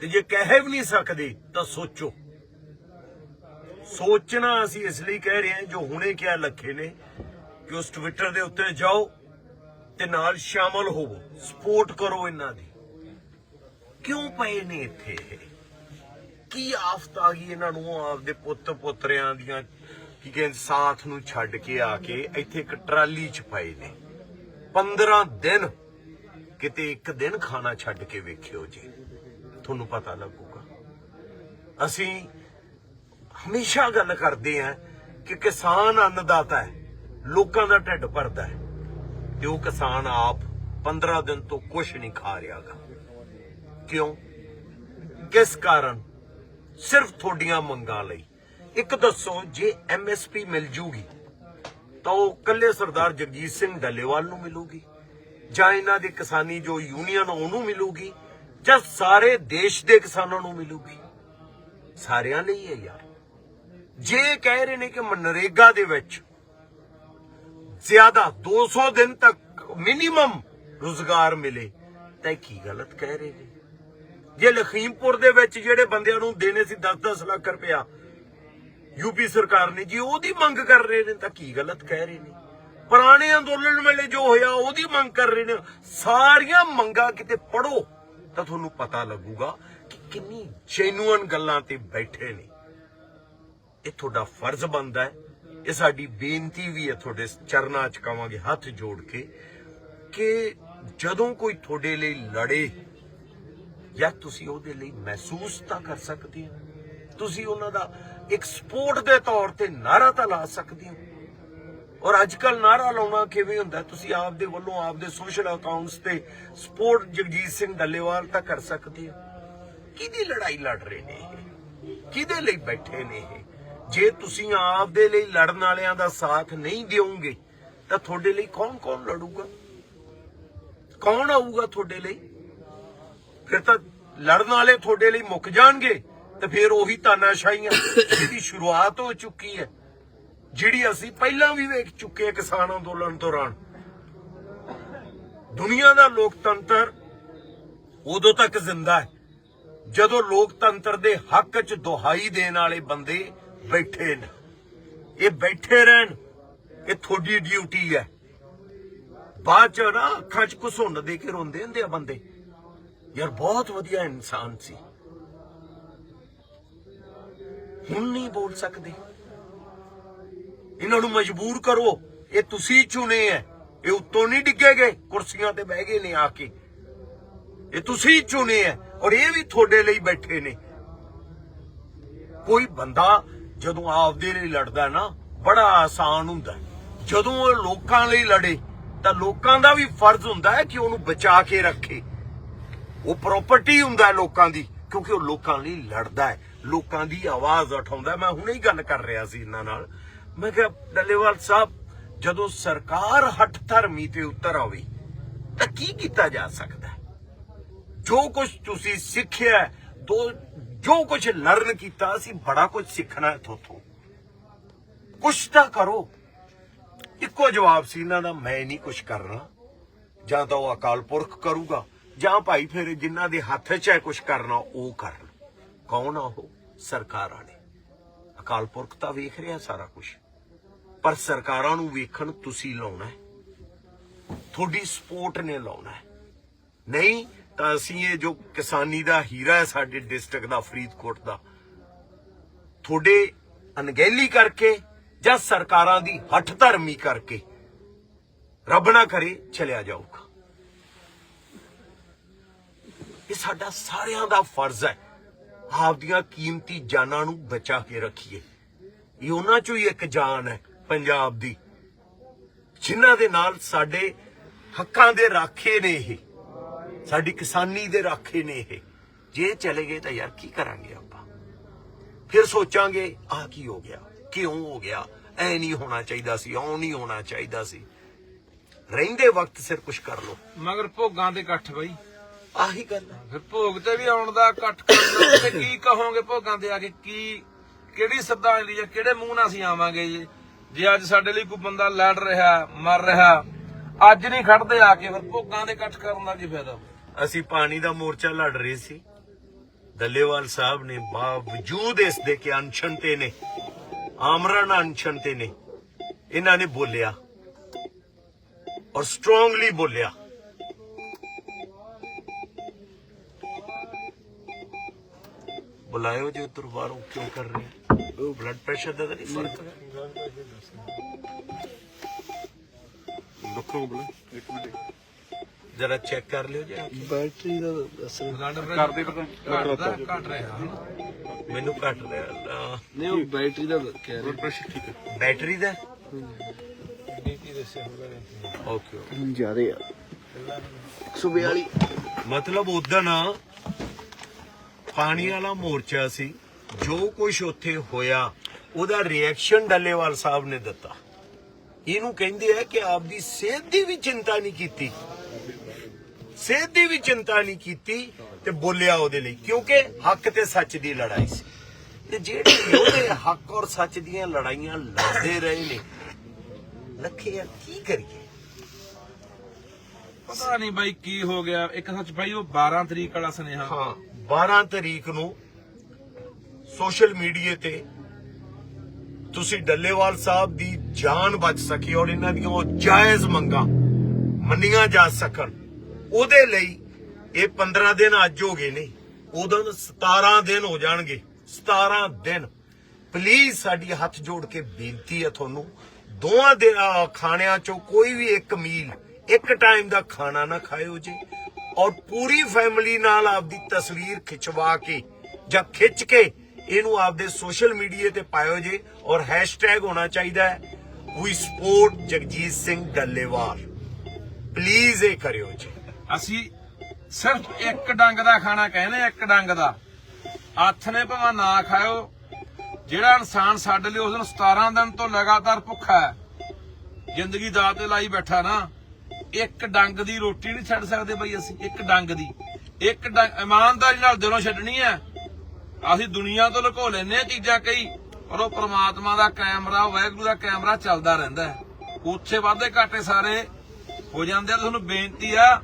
ਤੇ ਜੇ ਕਹਿ ਵੀ ਨਹੀਂ ਸਕਦੇ, ਤਾਂ ਸੋਚੋ। ਸੋਚਣਾ ਅਸੀਂ ਇਸ ਲਈ ਕਹਿ ਰਹੇ ਹਾਂ, ਜੋ ਹੁਣੇ ਕਿਹਾ ਲੱਖੇ ਨੇ, ਕਿ ਉਸ ਟਵਿੱਟਰ ਦੇ ਉੱਤੇ ਜਾਓ ਤੇ ਨਾਲ ਸ਼ਾਮਲ ਹੋਵੋ। ਸਪੋਰਟ ਕਰੋ ਇਹਨਾਂ ਦੀ। ਕਿਉਂ ਪਏ ਨੇ ਇੱਥੇ? ਇਹ? ਕੀ ਆਫਤ ਆ ਗਈ ਇਹਨਾਂ ਨੂੰ, ਆਪਦੇ ਪੁੱਤ ਪੁੱਤਰਿਆਂ ਦੀਆਂ? ਕੀ ਕਹਿੰਦੇ, ਸਾਥ ਨੂੰ ਛੱਡ ਕੇ ਆ ਕੇ ਇੱਥੇ ਇੱਕ ਟਰਾਲੀ 'ਚ ਪਏ ਨੇ। 15 ਦਿਨ, ਕਿਤੇ ਇੱਕ ਦਿਨ ਖਾਣਾ ਛੱਡ ਕੇ ਵੇਖਿਓ ਜੀ। ਤੁਹਾਨੂੰ ਪਤਾ ਲੱਗੂਗਾ। ਅਸੀਂ ਹਮੇਸ਼ਾ ਗੱਲ ਕਰਦੇ ਆ ਕਿ ਕਿਸਾਨ ਅੰਨਦਾਤਾ ਹੈ, ਲੋਕਾਂ ਦਾ ਢਿੱਡ ਭਰਦਾ ਹੈ। ਤੇ ਉਹ ਕਿਸਾਨ ਆਪ 15 ਦਿਨ ਤੋਂ ਕੁਝ ਨਹੀਂ ਖਾ ਰਿਹਾਗਾ। ਕਿਉਂ? ਕਿਸ ਕਾਰਨ? ਸਿਰਫ ਤੁਹਾਡੀਆਂ ਮੰਗਾਂ ਲਈ। ਇੱਕ ਦੱਸੋ, ਜੇ ਐਮਐਸਪੀ ਮਿਲ ਜੂਗੀ, ਤਾਂ ਉਹ ਕੱਲੇ ਸਰਦਾਰ ਜਗਜੀਤ ਸਿੰਘ ਡੱਲੇਵਾਲ ਨੂੰ ਮਿਲੂਗੀ? ਜਾਂ ਇਹਨਾਂ ਦੇ ਕਿਸਾਨੀ ਜੋ ਯੂਨੀਅਨ ਉਹਨੂੰ ਮਿਲੂਗੀ? ਜਾਂ ਸਾਰੇ ਦੇਸ਼ ਦੇ ਕਿਸਾਨਾਂ ਨੂੰ ਮਿਲੂਗੀ? ਸਾਰਿਆਂ ਲਈ ਹੈ ਯਾਰ। ਜੇ ਕਹਿ ਰਹੇ ਨੇ ਕਿ ਮਨਰੇਗਾ ਦੇ ਵਿੱਚ ਜ਼ਿਆਦਾ 200 ਦਿਨ ਤੱਕ ਮਿਨੀਮਮ ਰੋਜ਼ਗਾਰ ਮਿਲੇ, ਤਾਂ ਇਹ ਕੀ ਗਲਤ ਕਹਿ ਰਹੇ ਨੇ? ਜੇ ਲਖੀਮਪੁਰ ਦੇ ਵਿੱਚ ਜਿਹੜੇ ਬੰਦਿਆਂ ਨੂੰ ਦੇਣੇ ਸੀ 10-10 ਲੱਖ ਰੁਪਇਆ ਯੂਪੀ ਸਰਕਾਰ ਨੇ ਜੀ, ਉਹਦੀ ਮੰਗ ਕਰ ਰਹੇ ਨੇ ਤਾਂ ਕੀ ਗਲਤ ਕਹਿ ਰਹੇ ਨੇ? ਪੁਰਾਣੇ ਅੰਦੋਲਨ ਵੇਲੇ ਜੋ ਹੋਇਆ, ਉਹਦੀ ਮੰਗ ਕਰ ਰਹੇ ਨੇ। ਸਾਰੀਆਂ ਮੰਗਾਂ ਕਿਤੇ ਪੜੋ ਤਾਂ ਤੁਹਾਨੂੰ ਪਤਾ ਲੱਗੂਗਾ ਕਿ ਕਿੰਨੀ ਜੈਨੂਅਨ ਗੱਲਾਂ ਤੇ ਬੈਠੇ ਨੇ। ਇਹ ਤੁਹਾਡਾ ਫਰਜ਼ ਬਣਦਾ ਹੈ। ਇਹ ਸਾਡੀ ਬੇਨਤੀ ਵੀ ਹੈ ਤੁਹਾਡੇ ਚਰਨਾਂ 'ਚ ਕਵਾਂਗੇ ਹੱਥ ਜੋੜ ਕੇ ਕਿ ਜਦੋਂ ਕੋਈ ਤੁਹਾਡੇ ਲਈ ਲੜੇ ਜਾਂ ਤੁਸੀਂ ਉਹਦੇ ਲਈ ਮਹਿਸੂਸ ਤਾਂ ਕਰ ਸਕਦੇ ਹੋ? ਤੁਸੀਂ ਉਹਨਾਂ ਦਾ ਇੱਕ ਸਪੋਰਟ ਦੇ ਤੌਰ ਤੇ ਨਾਰਾ ਤਾਂ ਲਾ ਸਕਦੇ ਹੋ? ਔਰ ਅੱਜ ਕੱਲ ਨਾਰਾ ਲਾਉਣਾ ਕਿਵੇਂ ਹੁੰਦਾ? ਤੁਸੀਂ ਆਪ ਦੇ ਵੱਲੋਂ ਆਪ ਦੇ ਸੋਸ਼ਲ ਅਕਾਊਂਟਸ ਤੇ ਸਪੋਰਟ ਜਗਜੀਤ ਸਿੰਘ ਡੱਲੇਵਾਲ ਤਾਂ ਕਰ ਸਕਦੇ ਹੋ? ਕਿਹਦੀ ਲੜਾਈ ਲੜ ਰਹੇ ਨੇ ਇਹ? ਕਿਹਦੇ ਲਈ ਬੈਠੇ ਨੇ ਇਹ? ਜੇ ਤੁਸੀਂ ਆਪ ਦੇ ਲਈ ਲੜਨ ਵਾਲਿਆਂ ਦਾ ਸਾਥ ਨਹੀਂ ਦਿਓਗੇ, ਤਾਂ ਤੁਹਾਡੇ ਲਈ ਕੌਣ ਕੌਣ ਲੜੂਗਾ? ਕੌਣ ਆਊਗਾ ਤੁਹਾਡੇ ਲਈ? ਫਿਰ ਤਾਂ ਲੜਨ ਵਾਲੇ ਤੁਹਾਡੇ ਲਈ ਮੁੱਕ ਜਾਣਗੇ, ਤੇ ਫਿਰ ਉਹੀ ਤਾਨਾਸ਼ਾਹੀਆਂ ਜਿਹਦੀ ਸ਼ੁਰੂਆਤ ਹੋ ਚੁੱਕੀ ਹੈ, ਜਿਹੜੀ ਅਸੀਂ ਪਹਿਲਾਂ ਵੀ ਵੇਖ ਚੁੱਕੇ ਕਿਸਾਨ ਅੰਦੋਲਨ ਦੌਰਾਨ। ਦੁਨੀਆ ਦਾ ਲੋਕਤੰਤਰ ਉਦੋਂ ਤੱਕ ਜ਼ਿੰਦਾ ਹੈ, ਜਦੋਂ ਲੋਕਤੰਤਰ ਦੇ ਹੱਕ 'ਚ ਦੁਹਾਈ ਦੇਣ ਵਾਲੇ ਬੰਦੇ ਬੈਠੇ ਨੇ। ਇਹ ਬੈਠੇ ਰਹਿਣ, ਇਹ ਤੁਹਾਡੀ ਡਿਊਟੀ ਹੈ। ਬਾਅਦ ਚ ਨਾ ਅੱਖਾਂ 'ਚ ਘਸੁੰਡ ਦੇ ਕੇ ਰੋਂਦੇ ਹੁੰਦੇ ਆ ਬੰਦੇ। ਯਾਰ, ਬਹੁਤ ਵਧੀਆ ਇਨਸਾਨ ਸੀ। ਹੁਣ ਨਹੀਂ ਬੋਲ ਸਕਦੇ। ਇਹਨਾਂ ਨੂੰ ਮਜਬੂਰ ਕਰੋ, ਇਹ ਤੁਸੀਂ ਚੁਣੇ ਐ। ਇਹ ਉੱਤੋਂ ਨਹੀਂ ਡਿੱਗੇ ਗਏ ਕੁਰਸੀਆਂ ਤੇ ਬਹਿ ਗਏ ਨੇ ਆ ਕੇ। ਇਹ ਤੁਸੀਂ ਚੁਣੇ ਐ ਔਰ ਇਹ ਵੀ ਤੁਹਾਡੇ ਲਈ ਬੈਠੇ ਨੇ। ਕੋਈ ਬੰਦਾ ਜਦੋਂ ਆਪਦੇ ਲਈ ਲੜਦਾ ਨਾ, ਬੜਾ ਆਸਾਨ ਹੁੰਦਾ। ਜਦੋਂ ਉਹ ਲੋਕਾਂ ਲਈ ਲੜੇ, ਤਾਂ ਲੋਕਾਂ ਦਾ ਵੀ ਫਰਜ਼ ਹੁੰਦਾ ਹੈ ਕਿ ਉਹਨੂੰ ਬਚਾ ਕੇ ਰੱਖੇ। ਉਹ ਪ੍ਰਾਪਰਟੀ ਹੁੰਦਾ ਹੈ ਲੋਕਾਂ ਦੀ, ਕਿਉਂਕਿ ਉਹ ਲੋਕਾਂ ਲਈ ਲੜਦਾ ਹੈ, ਲੋਕਾਂ ਦੀ ਆਵਾਜ਼ ਉਠਾਉਂਦਾ ਮੈਂ ਹੁਣੇ ਹੀ ਗੱਲ ਕਰ ਰਿਹਾ ਸੀ ਇਹਨਾਂ ਨਾਲ। ਮੈਂ ਕਿਹਾ, ਡੱਲੇਵਾਲ ਸਾਹਿਬ, ਜਦੋਂ ਸਰਕਾਰ ਹੱਠ ਧਰਮੀ ਤੇ ਉਤਰ ਆਵੇ, ਤਾਂ ਕੀ ਕੀਤਾ ਜਾ ਸਕਦਾ ਜੋ ਕੁਝ ਤੁਸੀਂ ਸਿੱਖਿਆ ਦੋ, ਜੋ ਕੁਝ ਲਰਨ ਕੀਤਾ, ਅਸੀਂ ਬੜਾ ਕੁਝ ਸਿੱਖਣਾ ਹੈ ਤੁਹਾਥੋਂ ਕੁਛ ਤਾਂ ਕਰੋ। ਇੱਕੋ ਜਵਾਬ ਸੀ ਇਹਨਾਂ ਦਾ, ਮੈਂ ਨਹੀਂ ਕੁਝ ਕਰਨਾ। ਜਾਂ ਤਾਂ ਉਹ ਅਕਾਲ ਪੁਰਖ ਕਰੂਗਾ। ਜਾਂ ਭਾਈ ਫਿਰ ਜਿਨ੍ਹਾਂ ਦੇ ਹੱਥ 'ਚ ਹੈ ਕੁਝ ਕਰਨਾ, ਉਹ ਕਰਨ। ਕੌਣ ਆ ਉਹ? ਸਰਕਾਰਾਂ ਨੇ। ਅਕਾਲ ਪੁਰਖ ਤਾਂ ਵੇਖ ਰਿਹਾ ਸਾਰਾ ਕੁਝ ਪਰ ਸਰਕਾਰਾਂ ਨੂੰ ਵੇਖਣ ਤੁਸੀਂ ਲਾਉਣਾ ਹੈ। ਤੁਹਾਡੀ ਸਪੋਰਟ ਨੇ ਲਾਉਣਾ ਹੈ। ਨਹੀਂ, ਤਾਂ ਅਸੀਂ ਇਹ ਜੋ ਕਿਸਾਨੀ ਦਾ ਹੀਰਾ ਹੈ ਸਾਡੇ ਡਿਸਟ੍ਰਿਕਟ ਦਾ, ਫਰੀਦਕੋਟ ਦਾ, ਤੁਹਾਡੇ ਅਣਗਹਿਲੀ ਕਰਕੇ ਜਾਂ ਸਰਕਾਰਾਂ ਦੀ ਹੱਠ ਧਰਮੀ ਕਰਕੇ, ਰੱਬ ਨਾ ਕਰੇ ਚਲਿਆ ਜਾਊਗਾ। ਇਹ ਸਾਡਾ ਸਾਰਿਆਂ ਦਾ ਫਰਜ਼ ਹੈ ਆਪਦੀਆਂ ਕੀਮਤੀ ਜਾਨਾਂ ਨੂੰ ਬਚਾ ਕੇ ਰੱਖੀਏ। ਇਹ ਉਹਨਾਂ ਚੋਂ ਹੀ ਇੱਕ ਜਾਨ ਹੈ ਪੰਜਾਬ ਦੀ, ਜਿਨ੍ਹਾਂ ਦੇ ਨਾਲ ਸਾਡੇ ਹੱਕਾਂ ਦੇ ਰਾਖੇ ਨੇ ਇਹ, ਸਾਡੀ ਕਿਸਾਨੀ ਦੇ ਰਾਖੇ ਨੇ ਇਹ। ਜੇ ਚਲੇ ਗਏ ਤਾਂ ਯਾਰ ਕੀ ਕਰਾਂਗੇ ਆਪਾਂ? ਫਿਰ ਸੋਚਾਂਗੇ, ਆਹ ਕੀ ਹੋ ਗਿਆ? ਕਿਉਂ ਹੋ ਗਿਆ? ਐ ਨਹੀਂ ਹੋਣਾ ਚਾਹੀਦਾ ਸੀ ਔ ਨਹੀਂ ਹੋਣਾ ਚਾਹੀਦਾ ਸੀ। ਰਹਿੰਦੇ ਵਕਤ ਸਿਰ ਕੁਝ ਕਰ ਲੋ ਮਗਰ ਭੋਗਾਂ ਦੇ ਇਕੱਠ ਬਈ। ਆਹੀ ਗੱਲ ਹੈ ਫਿਰ ਭੋਗ ਤੇ ਵੀ ਆਉਣ ਦਾ ਇਕੱਠ ਕਰਨਾ ਤੇ ਕੀ ਕਹੋਗੇ ਭੋਗਾਂ ਤੇ ਆ ਕੇ ਕੀ ਕਿਹੜੀ ਸ਼ਰਧਾਂਜਲੀ ਜਾਂ ਕਿਹੜੇ ਮੂੰਹ ਨਾਲ ਅਸੀਂ ਆਵਾਂਗੇ ਜੀ? ਜੇ ਅੱਜ ਸਾਡੇ ਲਈ ਕੋਈ ਬੰਦਾ ਲੜ ਰਿਹਾ ਮਰ ਰਿਹਾ ਅੱਜ ਨਹੀਂ ਖੜਦੇ ਆ ਕੇ ਫਿਰ ਭੋਗਾਂ ਦੇ ਇਕੱਠ ਕਰਨ ਦਾ ਕੀ ਫਾਇਦਾ? ਅਸੀਂ ਪਾਣੀ ਦਾ ਮੋਰਚਾ ਲੜ ਰਹੇ ਸੀ। ਦੱਲੇਵਾਲ ਸਾਹਿਬ ਨੇ ਬਾਵਜੂਦ ਇਸ ਦੇ ਕਿ ਅਨਸ਼ਨ ਤੇ ਨੇ ਆਮਰਨ ਅਨਸ਼ਨ ਤੇ ਨੇ ਇਹਨਾਂ ਨੇ ਬੋਲਿਆ ਔਰ ਸਟਰੋਂਗਲੀ ਬੋਲਿਆ। ਬੁਲਾਇਓ ਜੇ ਉਧਰ ਬਾਹਰੋਂ ਕਿਉਂ ਕਰ ਰਹੇ ਹੋ? ਉਹ ਬਲੱਡ ਪ੍ਰੈਸ਼ਰ ਦਾ ਤਾਂ ਨਹੀਂ ਫ਼ਰਕ। ਰੱਖੋ ਬਲੇ ਇੱਕ ਮਿੰਟ। ਜਰਾ ਚੈੱਕ ਕਰ ਲਿਓ ਜੀ। ਬੈਟਰੀ ਦਾ ਦੱਸ ਕਰਦੇ ਘਟਦਾ ਘਟ ਰਿਹਾ ਮੈਨੂੰ ਘੱਟ ਰਿਹਾ। ਨਹੀਂ ਉਹ ਬੈਟਰੀ ਦਾ ਕਹਿ ਰਿਹਾ। ਪ੍ਰੈਸ਼ਰ ਠੀਕ ਹੈ। ਬੈਟਰੀ ਦਾ? ਨੀਤੀ ਦੱਸਿਆ ਹੋਗਾ ਓਕੇ ਹੁਣ ਜ਼ਿਆਦੇ ਆ। 142 ਮਤਲਬ ਉਦਣ ਪਾਣੀ ਵਾਲਾ ਮੋਰਚਾ ਸੀ ਜੋ ਕੁਝ ਉੱਥੇ ਹੋਇਆ ਉਹਦਾ ਰਿਐਕਸ਼ਨ ਡੱਲੇਵਾਲ ਸਾਹਿਬ ਨੇ ਦਿੱਤਾ। ਇਹਨੂੰ ਕਹਿੰਦੇ ਆ ਕਿ ਆਪਦੀ ਸਿਹਤ ਦੀ ਵੀ ਚਿੰਤਾ ਨਹੀਂ ਕੀਤੀ। ਸਿਹਤ ਦੀ ਵੀ ਚਿੰਤਾ ਨਹੀਂ ਕੀਤੀ ਤੇ ਬੋਲਿਆ ਉਹਦੇ ਲਈ ਕਿਉਂਕਿ ਹੱਕ ਤੇ ਸੱਚ ਦੀ ਲੜਾਈ ਸੀ। ਤੇ ਜਿਹੜੇ ਉਹਦੇ ਹੱਕ ਔਰ ਸੱਚ ਦੀਆਂ ਲੜਾਈਆਂ ਲੜਦੇ ਰਹੇ ਨੇ ਲੱਖੇ ਯਾਰ ਕੀ ਕਰੀਏ? ਪਤਾ ਨਹੀਂ ਬਾਈ ਕੀ ਹੋ ਗਿਆ। ਇੱਕ ਸੱਚ ਬਾਈ ਉਹ 12 ਤਰੀਕ ਵਾਲਾ ਸੁਨੇਹਾ। ਹਾਂ। 12 ਤਰੀਕ ਨੂੰ ਸੋਸ਼ਲ ਮੀਡੀਆ ਤੇ ਤੁਸੀਂ ਡੱਲੇਵਾਲ ਸਾਹਿਬ ਦੀ ਜਾਨ ਬਚ ਸਕੀ ਔਰ ਇਹਨਾਂ ਦੀਆਂ ਉਹ ਜਾਇਜ਼ ਮੰਗਾਂ ਮੰਨੀਆਂ ਜਾ ਸਕਣ। ਉਹਦੇ ਲਈ ਇਹ 15 ਦਿਨ ਅੱਜ ਹੋ ਗਏ ਨੇ। ਉਦੋਂ 17 ਦਿਨ ਹੋ ਜਾਣਗੇ। 17 ਦਿਨ। ਪਲੀਜ਼ ਸਾਡੀ ਹੱਥ ਜੋੜ ਕੇ ਬੇਨਤੀ ਹੈ ਤੁਹਾਨੂੰ, ਦੋਵਾਂ ਦੇ ਖਾਣਿਆਂ ਚੋਂ ਕੋਈ ਵੀ ਇੱਕ ਮੀਲ, ਇੱਕ ਟਾਈਮ ਦਾ ਖਾਣਾ ਨਾ ਖਾਇਓ ਜੀ। ਔਰ ਪੂਰੀ ਫੈਮਿਲੀ ਨਾਲ ਆਪਦੀ ਤਸਵੀਰ ਖਿਚਵਾ ਕੇ ਜਾਂ ਖਿੱਚ ਕੇ ਇਹਨੂੰ ਆਪਦੇ ਸੋਸ਼ਲ ਮੀਡੀਆ ਤੇ ਪਾਇਓ ਜੀ ਔਰ ਹੈਸ਼ਟੈਗ ਹੋਣਾ ਚਾਹੀਦਾ ਹੈ ਵੀ ਸਪੋਰਟ ਜਗਜੀਤ ਸਿੰਘ ਡੱਲੇਵਾਲ। ਪਲੀਜ਼ ਇਹ ਕਰਿਓ ਜੀ। ਅਸੀਂ ਸਿਰਫ ਇੱਕ ਡੰਗ ਦਾ ਖਾਣਾ ਕਹਿੰਦੇ ਇੱਕ ਡੰਗ ਦਾ। ਹੱਥ ਨੇ ਭਾਵੇਂ ਨਾ ਖਾਓ ਜਿਹੜਾ ਇਨਸਾਨ ਸਾਡੇ ਲਈ ਉਸ ਦਿਨ 17 ਦਿਨ ਤੋਂ ਲਗਾਤਾਰ ਭੁੱਖਾ ਹੈ। ਜ਼ਿੰਦਗੀ ਦਾਅ ਤੇ ਲਾਈ ਬੈਠਾ ਨਾ। ਇੱਕ ਡੰਗ ਦੀ ਰੋਟੀ ਨਹੀਂ ਛੱਡ ਸਕਦੇ ਬਈ ਅਸੀਂ, ਇੱਕ ਡੰਗ ਦੀ। ਇੱਕ ਡੰਗ, ਇਮਾਨਦਾਰੀ ਨਾਲ ਦਿਲੋਂ ਛੱਡਣੀ ਹੈ। ਅਸੀਂ ਦੁਨੀਆ ਤੋਂ ਲੁਕੋ ਲੈਨੇ ਆ ਚੀਜ਼ਾਂ ਕਈ, ਪਰ ਉਹ ਪ੍ਰਮਾਤਮਾ ਦਾ ਕੈਮਰਾ, ਵਾਹਿਗੁਰੂ ਦਾ ਕੈਮਰਾ ਚੱਲਦਾ ਰਹਿੰਦਾ ਹੈ। ਉੱਥੇ ਵਾਧੇ ਘਾਟੇ ਸਾਰੇ ਹੋ ਜਾਂਦੇ ਆ ਤੁਹਾਨੂੰ ਬੇਨਤੀ ਆ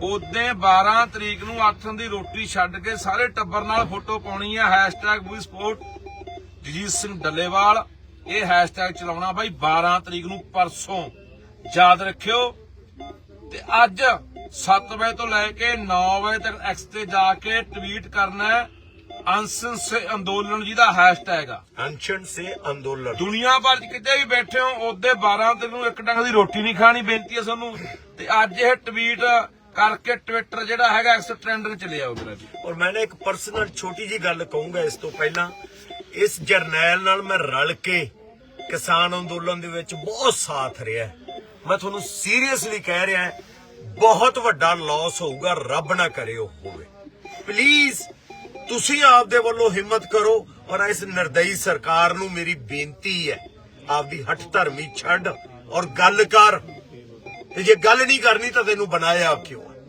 ਉਦੋਂ 12 ਤਰੀਕ ਨੂੰ ਆਥਣ ਦੀ ਰੋਟੀ ਛੱਡ ਕੇ ਸਾਰੇ ਟੱਬਰ ਨਾਲ ਫੋਟੋ ਪਾਉਣੀ ਆ #ਵੀਸਪੋਰਟ ਜਗਜੀਤ ਸਿੰਘ ਡੱਲੇਵਾਲ, ਇਹ ਹੈਸ਼ਟੈਗ ਚਲਾਉਣਾ ਬਾਈ 12 ਤਰੀਕ ਨੂੰ ਪਰਸੋਂ। ਯਾਦ ਰੱਖਿਓ ਤੇ ਅੱਜ 7 ਵਜੇ ਤੋਂ ਲੈ ਕੇ 9 ਵਜੇ ਤੱਕ ਐਕਸ ਤੇ ਜਾ ਕੇ ਟਵੀਟ ਕਰਨਾ ਹੈ ਅਨਸਨ ਸੇ ਅੰਦੋਲਨ ਜਿਹਦਾ ਹੈਸ਼ਟੈਗ ਆ। ਅਨਸ਼ਨ ਸੇ ਅੰਦੋਲਨ। ਦੁਨੀਆ ਭਰ ਚ ਕਿਤੇ ਵੀ ਬੈਠੇ ਹੋ ਉਹਦੇ 12 ਤਰੀਕ ਨੂੰ ਇੱਕ ਡੰਗ ਦੀ ਰੋਟੀ ਨਹੀਂ ਖਾਣੀ ਬੇਨਤੀ ਹੈ ਤੁਹਾਨੂੰ। ਤੇ ਅੱਜ ਇਹ ਟਵੀਟ ਕਰਕੇ ਟਵਿੱਟਰ ਜਿਹੜਾ ਹੈਗਾ ਐਕਸ ਟ੍ਰੈਂਡ ਤੇ ਚਲੇ ਆਓ ਮੇਰਾ ਜੀ ਔਰ ਮੈਂ ਇੱਕ ਪਰਸਨਲ ਛੋਟੀ ਜੀ ਗੱਲ ਕਹੂੰਗਾ ਇਸ ਤੋਂ ਪਹਿਲਾਂ। ਇਸ ਜਰਨੈਲ ਨਾਲ ਮੈਂ ਰਲ ਕੇ ਕਿਸਾਨ ਅੰਦੋਲਨ ਦੇ ਵਿੱਚ ਬਹੁਤ ਸਾਥ ਰਿਹਾ। ਮੈਂ ਤੁਹਾਨੂੰ ਸੀਰੀਅਸਲੀ ਕਹਿ ਰਿਹਾ ਬਹੁਤ ਵੱਡਾ ਲਾਸ ਹੋਊਗਾ, ਰੱਬ ਨਾ ਕਰੇ ਉਹ ਹੋਵੇ। ਪਲੀਜ਼ ਤੁਸੀਂ ਆਪਦੇ ਵੱਲੋਂ ਹਿੰਮਤ ਕਰੋ ਔਰ ਇਸ ਨਿਰਦਈ ਸਰਕਾਰ ਨੂੰ ਮੇਰੀ ਬੇਨਤੀ ਹੈ, ਆਪਦੀ ਹੱਠ ਧਰਮੀ ਛੱਡ ਔਰ ਗੱਲ ਕਰ। ਤੇ ਜੇ ਗੱਲ ਨਹੀਂ ਕਰਨੀ ਤਾਂ ਤੈਨੂੰ ਬਣਾਇਆ ਕਿਉਂ